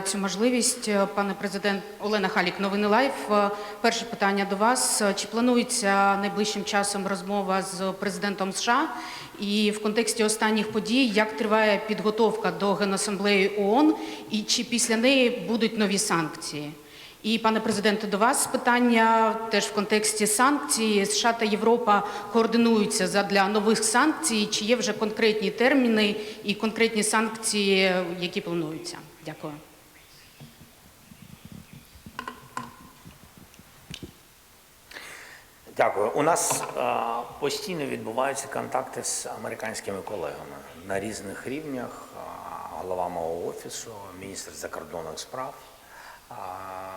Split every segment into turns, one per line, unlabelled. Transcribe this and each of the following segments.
цю можливість. Е, Пане президент Олена Халік, новини лайф. Е, Перше питання до вас: Чи планується найближчим часом розмова з президентом США? І в контексті останніх подій, як триває підготовка до Генасамблеї ООН, і чи після неї будуть нові санкції? І, пане президенте, до вас питання теж в контексті санкцій. США та Європа координуються задля нових санкцій. Чи є вже конкретні терміни і конкретні санкції, які плануються? Дякую.
Дякую. У нас е, постійно відбуваються контакти з американськими колегами на різних рівнях. Е, Голова мого офісу, міністр закордонних справ, е,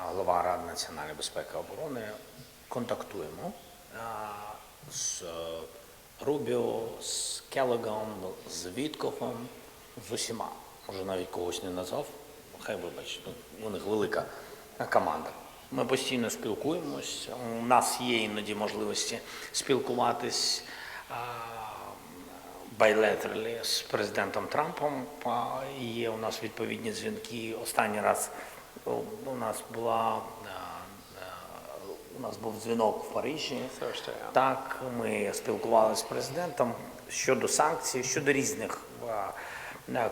голова Ради національної безпеки і оборони. Контактуємо е, з Рубіо, з Келлогом, з Віткофом, з усіма. Може навіть когось не назвав. Хай вибач, ну, у них велика команда. Ми постійно спілкуємось. У нас є іноді можливості спілкуватись байлетералі з президентом Трампом. Є у нас відповідні дзвінки. Останній раз у нас була у нас був дзвінок в Парижі. Так, ми спілкувалися з президентом щодо санкцій, щодо різних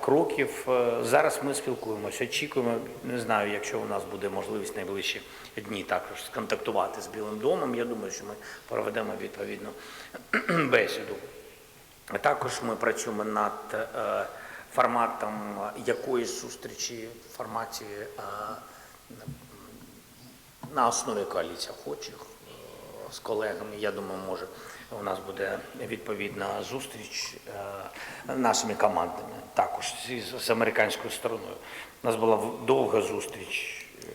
кроків. Е, Зараз ми спілкуємося, очікуємо. Не знаю, якщо у нас буде можливість найближчі дні також сконтактувати з Білим домом. Я думаю, що ми проведемо відповідну бесіду. Також ми працюємо над е, форматом якоїсь зустрічі в форматі е, на основі коаліції охочих з колегами. Я думаю, може у нас буде відповідна зустріч е, нашими командами, також з, американською стороною. У нас була довга зустріч е,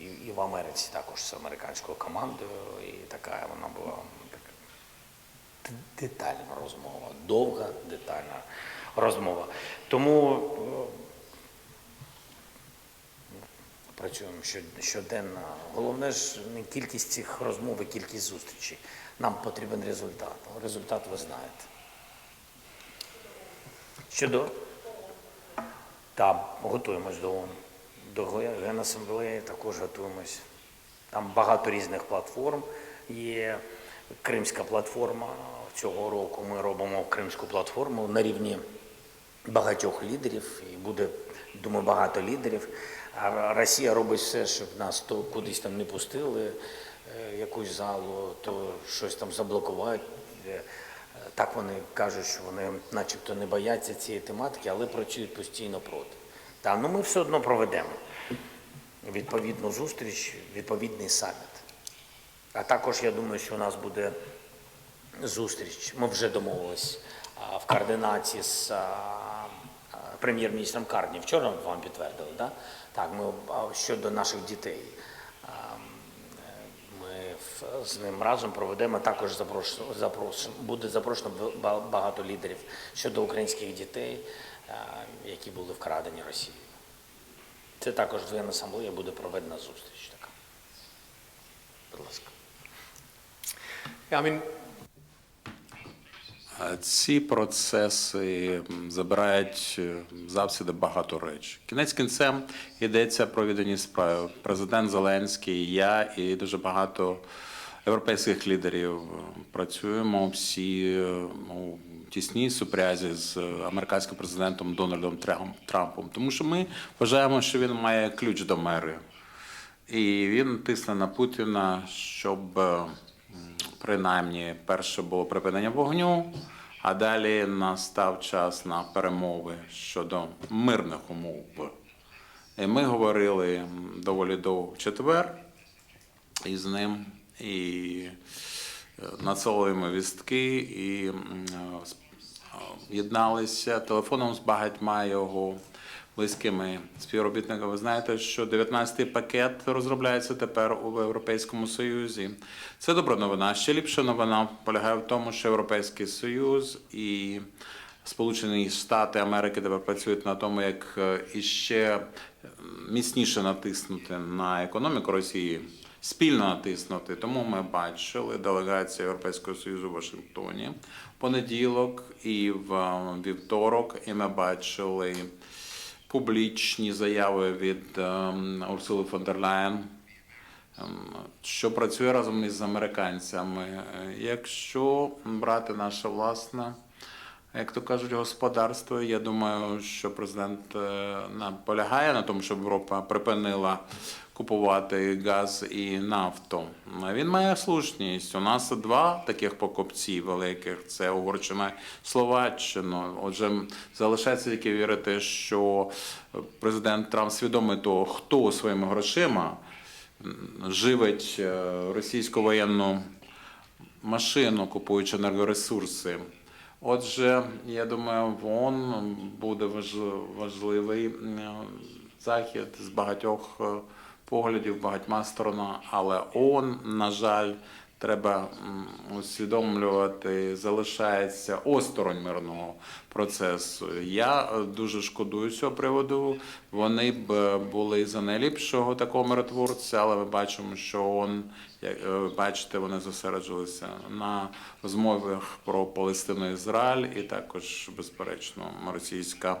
і, і в Америці також з американською командою, і така вона була така детальна розмова, довга детальна розмова. Тому е, працюємо щоденно. Головне ж не кількість цих розмов, і кількість зустрічей. Нам потрібен результат. Результат ви знаєте. Щодо та готуємось до ООН. До Генасамблеї також готуємось. Там багато різних платформ. Є Кримська платформа. Цього року ми робимо Кримську платформу на рівні багатьох лідерів, і буде, думаю, багато лідерів. А Росія робить все, щоб нас то кудись там не пустили, е, якусь залу, то щось там заблокувати. Е, Так вони кажуть, що вони начебто не бояться цієї тематики, але працюють постійно проти. Та, ну ми все одно проведемо відповідну зустріч, відповідний саміт. А також я думаю, що у нас буде зустріч. Ми вже домовились в координації з прем'єр-міністром Карні. Вчора вам підтвердили, да? так? Ми щодо наших дітей. Ми з ним разом проведемо також запрошено буде запрошено багато лідерів щодо українських дітей, які були вкрадені Росією. Це також в Генасамблеї буде проведена зустріч така. Будь ласка.
I mean,
Ці процеси забирають е, завсіди багато речей. Кінець кінцем йдеться про віддані справи. Президент Зеленський, я і дуже багато європейських лідерів е, працюємо всі е, ну, тісній супрязі з американським президентом Дональдом Трам- Трампом, тому що ми вважаємо, що він має ключ до мери. І він тисне на Путіна, щоб принаймні перше було припинення вогню, а далі настав час на перемови щодо мирних умов. І ми говорили доволі довго в четвер із ним і е, надсилуємо вістки і е, е, єдналися телефоном з багатьма його близькими співробітниками. Ви знаєте, що 19-й пакет розробляється тепер у Європейському Союзі. Це добра новина. Ще ліпша новина полягає в тому, що Європейський Союз і Сполучені Штати Америки тепер працюють на тому, як е, іще міцніше натиснути на економіку Росії, спільно натиснути. Тому ми бачили делегацію Європейського Союзу в Вашингтоні в понеділок і в е, вівторок, і ми бачили публічні заяви від ем, Урсули фон дер Ляєн, ем, що працює разом із американцями. Якщо брати наше власне, як то кажуть, господарство, я думаю, що президент е, наполягає на тому, щоб Європа припинила купувати газ і нафту. Він має слушність. У нас два таких покупці великих: це Угорщина, Словаччина. Отже, залишається тільки вірити, що президент Трамп свідомий того, хто своїми грошима живить е, російську воєнну машину, купуючи енергоресурси. Отже, я думаю, ООН буде важ- важливий е, захід з багатьох е, поглядів, багатьма сторонами, але ООН, на жаль, треба усвідомлювати, залишається осторонь мирного процесу. Я е, дуже шкодую з цього приводу. Вони б е, були за найліпшого такого миротворця, але ми бачимо, що ООН, як е, ви бачите, вони зосереджувалися на розмовах про Палестину Ізраїль, і також, безперечно, російська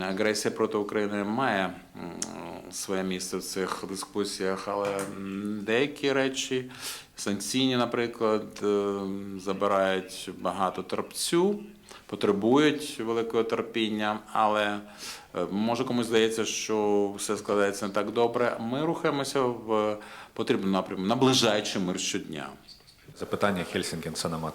агресія проти України має своє місце в цих дискусіях, але деякі речі, санкційні, наприклад, е, забирають багато терпцю, потребують великого терпіння, але е, може комусь здається, що все складається не так добре. Ми рухаємося в потрібному напрямку, наближаючи мир щодня.
Запитання Хельсінкін Санамат.